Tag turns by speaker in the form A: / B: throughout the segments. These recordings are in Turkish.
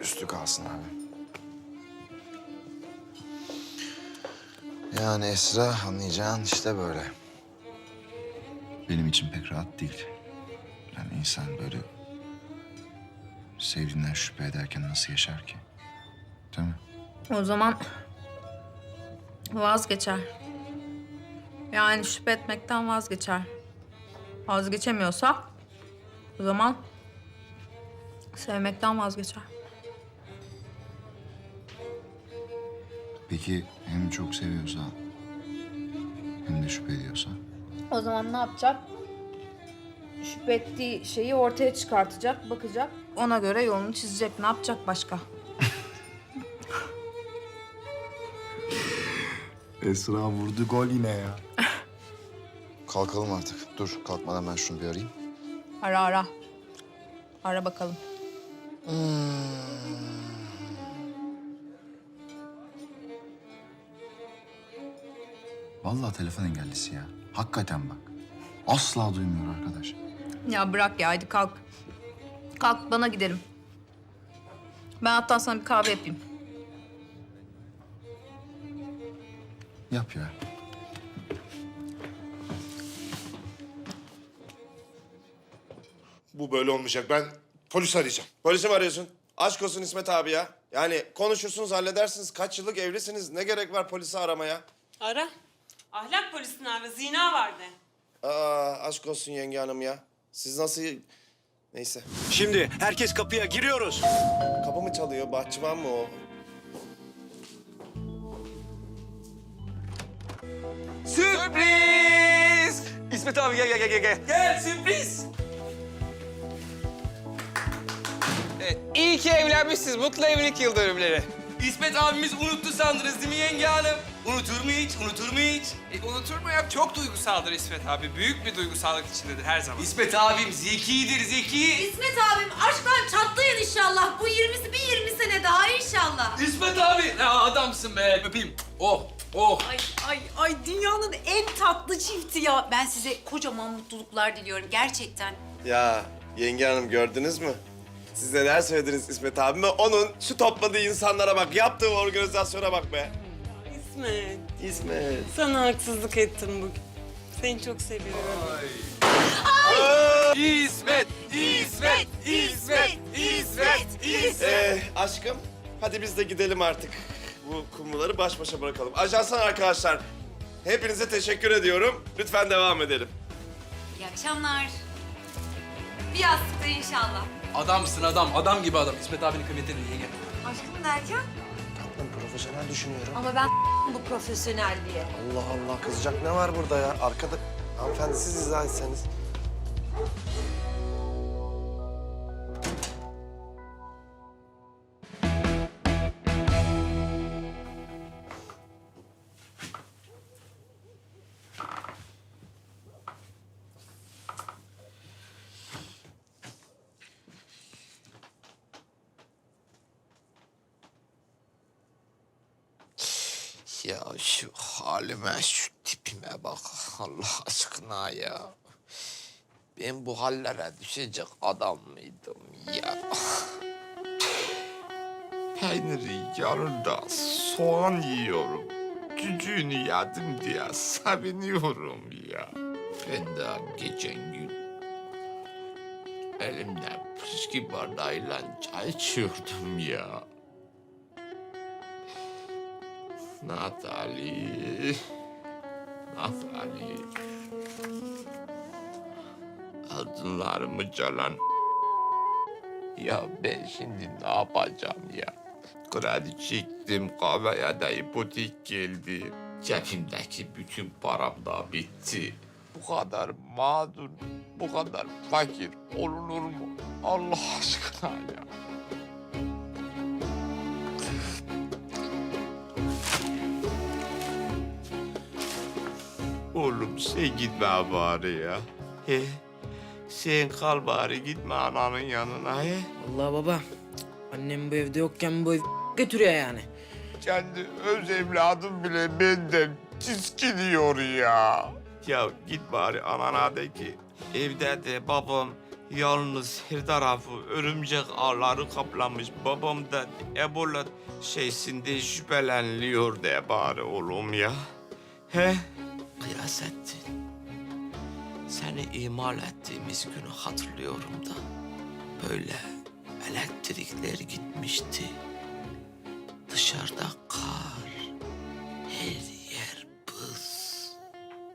A: Üstü kalsın abi. Yani Esra anlayacağın işte böyle. Benim için pek rahat değil. Yani insan böyle sevdiğinden şüphe ederken nasıl yaşar ki? Değil mi?
B: O zaman vazgeçer. Yani şüphe etmekten vazgeçer. Vazgeçemiyorsa o zaman sevmekten vazgeçer.
A: Peki hem çok seviyorsa hem de şüphe ediyorsa?
B: O zaman ne yapacak? Şüphe ettiği şeyi ortaya çıkartacak, bakacak. Ona göre yolunu çizecek. Ne yapacak başka?
C: Esra vurdu gol yine ya.
A: Kalkalım artık. Dur kalkmadan ben şunu bir arayayım.
B: Ara ara. Ara bakalım.
A: Vallahi telefon engellisi ya. Hakikaten bak. Asla duymuyor arkadaş.
B: Ya bırak ya hadi kalk. Kalk bana gidelim. Ben hatta sana bir kahve yapayım.
A: Yap ya.
D: Bu böyle olmayacak. Ben polis arayacağım. Polisi mi arıyorsun? Aşk olsun İsmet abi ya. Yani konuşursunuz, halledersiniz. Kaç yıllık evlisiniz. Ne gerek var polisi aramaya?
E: Ara. Ahlak polisine ara. Zina vardı.
D: Aa, aşk olsun yenge hanım ya. Siz nasıl... Neyse.
F: Şimdi herkes kapıya giriyoruz.
D: Kapı mı çalıyor? Bahçıvan mı o?
F: Sürpriz! İsmet abi gel gel gel gel. Gel sürpriz.
G: İyi ki evlenmişsiniz. Mutlu evlilik yıl dönümleri.
F: İsmet abimiz unuttu sandınız değil mi yenge hanım? Unutur mu hiç? Unutur mu hiç?
G: E, unutur mu ya? Çok duygusaldır İsmet abi. Büyük bir duygusallık içindedir her zaman.
F: İsmet abim zekidir zeki.
H: İsmet abim aşktan çatlayın inşallah. Bu 20'si bir 20 sene daha inşallah.
F: İsmet abi ya adamsın be. Öpeyim. Oh oh.
H: Ay ay ay dünyanın en tatlı çifti ya. Ben size kocaman mutluluklar diliyorum gerçekten.
D: Ya yenge hanım gördünüz mü? Siz neler söylediniz İsmet abime? Onun şu topladığı insanlara bak, yaptığı organizasyona bak be.
E: İsmet,
D: İsmet.
E: sana haksızlık ettim bugün. Seni çok seviyorum.
F: İsmet, İsmet, İsmet, İsmet, İsmet.
D: Ee, aşkım, hadi biz de gidelim artık. Bu kumruları baş başa bırakalım. Ajansan arkadaşlar, hepinize teşekkür ediyorum. Lütfen devam edelim.
H: İyi akşamlar. Bir yastıkta inşallah.
F: Adamsın adam, adam gibi adam. İsmet abinin kıymetini yenge.
H: Aşkım derken?
I: profesyonel düşünüyorum.
H: Ama ben bu profesyonelliğe.
I: Allah Allah kızacak ne var burada ya? Arkada hanımefendi siz izah etseniz.
G: Ya şu halime, şu tipime bak Allah aşkına ya. Ben bu hallere düşecek adam mıydım ya? Peyniri yanında soğan yiyorum. Cücüğünü yedim diye seviniyorum ya. Ben de geçen gün elimde püskü bardağıyla çay içiyordum ya. Natali. Natali. Altınlarımı çalan. Ya ben şimdi ne yapacağım ya? Kredi çektim, kahveye de ipotek geldi. Cebimdeki bütün param da bitti. Bu kadar mağdur, bu kadar fakir olunur mu? Allah aşkına ya. Oğlum sen gitme bari ya. He? Sen kal bari gitme ananın yanına he.
J: Allah baba. Annem bu evde yokken bu ev götürüyor yani.
G: Kendi öz evladım bile benden tiskiniyor ya. Ya git bari anana de ki Evde de babam yalnız her tarafı örümcek ağları kaplamış. Babam da Ebola şeysinde şüpheleniliyor de bari oğlum ya. He? Kıyasettin. Seni imal ettiğimiz günü hatırlıyorum da. Böyle elektrikler gitmişti. Dışarıda kar. Her yer buz.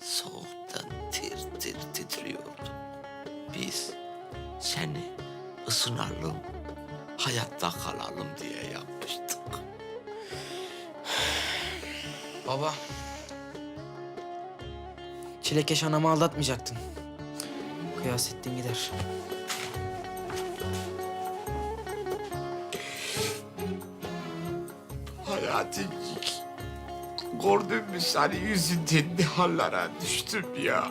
G: Soğuktan tir tir titriyordu. Biz seni ısınalım, hayatta kalalım diye yapmıştık.
J: Baba. Çilekeş anamı aldatmayacaktın. Kıyasettin gider.
G: Hayatcık. Gördün mü seni yüzünden ne hallere düştüm ya.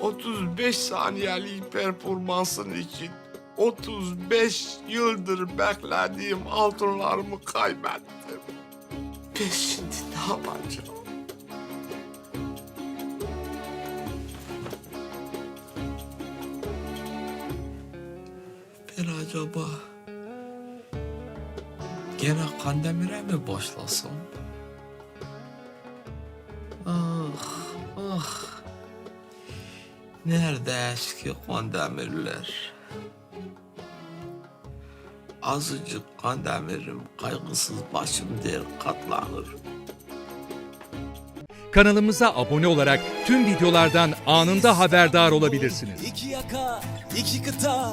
G: 35 saniyelik performansın için 35 yıldır beklediğim altınlarımı kaybettim. Ben şimdi ne yapacağım? Acaba gene Kandemir'e mi başlasam? Ah, ah. Nerede eski Kandemirler? Azıcık Kandemir'im kaygısız başım der katlanır.
K: Kanalımıza abone olarak tüm videolardan anında haberdar olabilirsiniz.
L: İki yaka, iki kıta,